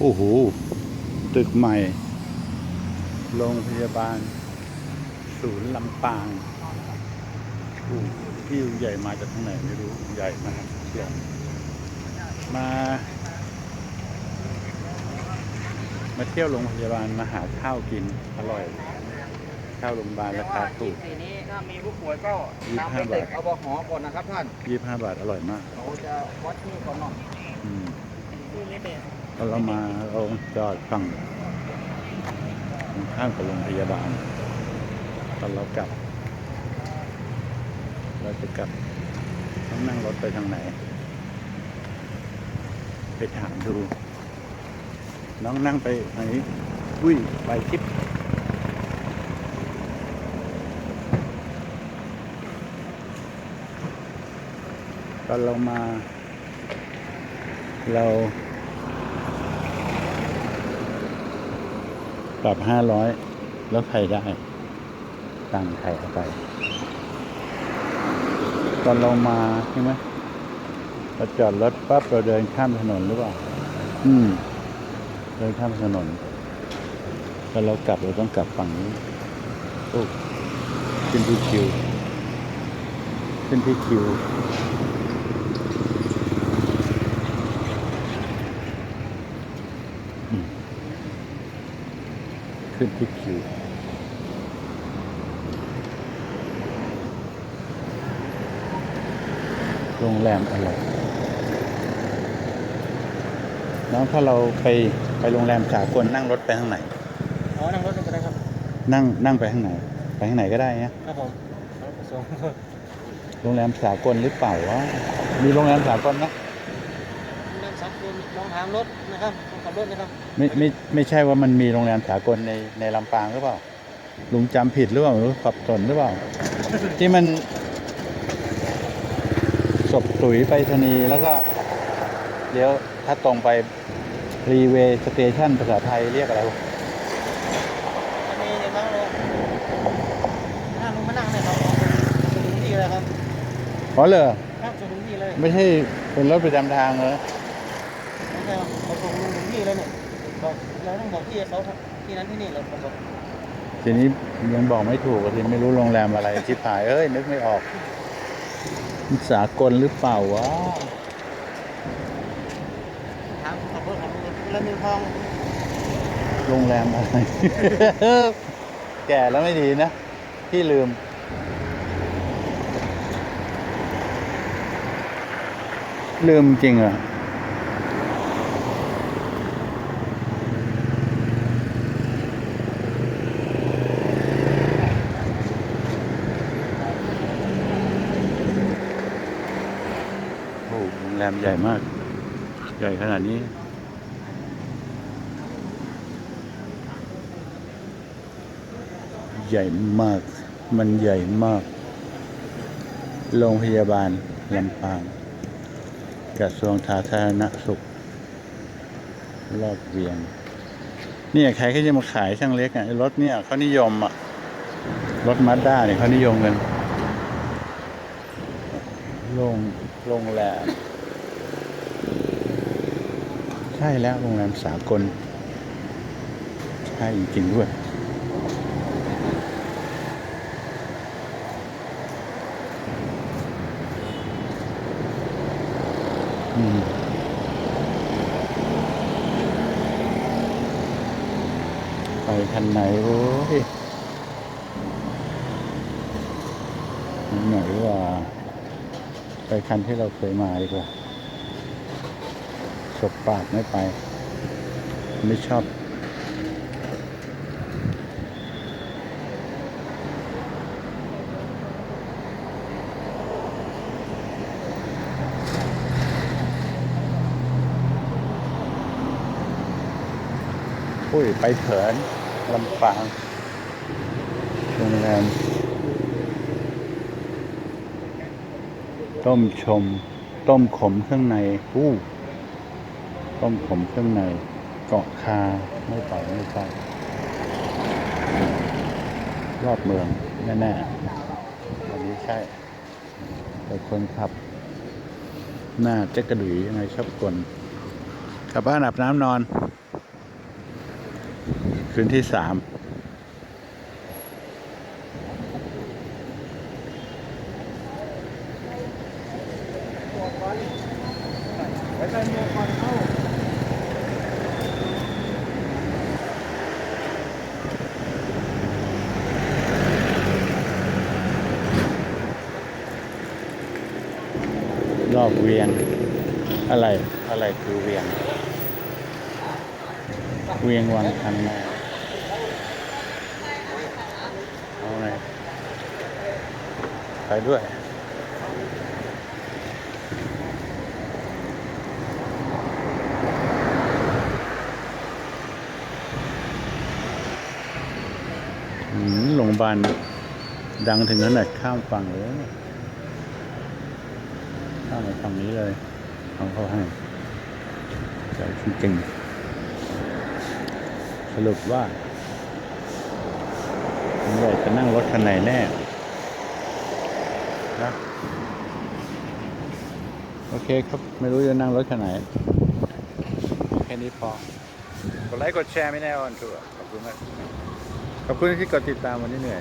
โอ้โห ตึกใหม่ โรงพยาบาล ศูนย์ลำปางโอ้ที่ใหญ่มาจากทางไหนไม่รู้ ใหญ่มากเชียวมา มาเที่ยวโรงพยาบาลมาหาข้าวกิน อร่อย ข้าวโรงพยาบาลราคาถูกสีนี้ถ้ามีผู้ป่วยก็ยี่สิบตามห้าไปตึกบาทเอาบหอก่อนนะครับท่านยี่ห้าบาทอร่อยมาก เราจะวัดที่ก่อนเนาะ อืม ที่นี่เป็นพอ เรามาเราจอดฝั่งข้ามกับโรงพยาบาล ตอนเรากลับ เราจะกลับต้องนั่งรถไปทางไหน ไปถามดู น้องนั่งไปไหนอุ้ยไปคลิปตอนเรามา เรา ปรับห้าร้อยแล้วใครได้ตังค์ใครเอาไป ตอนเรามาใช่ไหมเราจอดรถปั๊บเราเดินข้ามถนนหรือเปล่า อืม เดินข้ามถนนตอนเรากลับเราต้องกลับฝั่งนี้โอ้ขึ้นที่คิว ขึ้นที่คิว ขึ้นที่คิวโรงแรมอะไรน้องถ้าเราไปไปโรงแรมสากลนั่งรถไปทางไหน อ๋อ นั่งรถไปได้ครับ นั่งนั่งไปทางไหน ไปทางไหนก็ได้เนี่ยครับผมรถไปส่งโรงแรมสากลหรือเปล่าวะมีโรงแรมสากลนะนั่งสักคน ลองถามรถนะครับคนขับรถนะครับไม่ไม่ไม่ใช่ว่ามันมีโรงแรมสากลในในลำปางหรือเปล่าลุงจำผิดหรือเปล่าหรือสับสนหรือเปล่า ที่มันศพตุ๋ยไปรษณีย์แล้วก็เดี๋ยวถ้าตรงไปรีเวย์สเตชันภาษาไทยเรียกอะไรวะอันนี้จะนั่งลงนั่งลงมานั่งเลยครับสนุนที่เลยครับอ๋อเหรอครับสนุนที่เลย ไม่ใช่เป็นรถประจำทางเหรอ ไม่ใช่ครับเขาส่งลงถึงที่เลยเนี่ยบอกเราต้องบอกที่เขาที่นั้นที่นี่เราบอกทีนี้ยังบอกไม่ถูกอะทีไม่รู้โรงแรมอะไรชิบหายเอ้ยนึกไม่ออกมันสากลหรือเปล่าวะถามขับรถขับรถแล้วมีทองโรงแรมอะไร แก่แล้วไม่ดีนะพี่ลืมลืมจริงเหรอะ โอ้โหโรงแร มใหญ่มาก ใหญ่ขนาดนี้ ใหญ่มาก มันใหญ่มาก โรงพยาบาลลำปางกระทรวงสาธารณสุข รอบเวียง เนี่ยใครก็จะมาขายช่างเล็กอะรถเนี่ยเขานิยมอะ รถมาด้าเนี่ยเขานิยมกันโรงโรงแรม ใช่แล้วโรงแรมสากล ใช่จริงด้วยไปคันไหนโอ้ยไหนว่า ไปคันที่เราเคยมาดีกว่า สบปากไม่ไป ไม่ชอบปุ้ย ไปเถินลำปางโรงแรมต้มชม ต้มขมเครื่องในอู้ ต้มขมเครื่องในเกาะคาไม่ไปไม่ไปรอบเมืองแน่ๆอันนี้ใช่ แต่คนขับ หน้าเจ๊กกระดุยยังไงชอบกลกลับบ้านอาบน้ำนอน คืนที่สามไปใส่หมวกก่อนเข้า รอบเวียงอะไรอะไรคือเวียงเวียงวังคันนาเอาไงไปด้วยอืมโรงพยาบาลดังถึงขนาดข้ามฝั่งเลย ข้ามมาฝั่งนี้เลยเอาเข้าให้ใจจริงๆสรุปว่าผมอยากจะนั่งรถคันไหนแน่นะโอเคครับ ไม่รู้จะนั่งรถคันไหน แค่นี้พอกดไลค์กดแชร์ไม่แน่ออนทัวร์ขอบคุณมากขอบคุณที่กดติดตามวันนี้เหนื่อย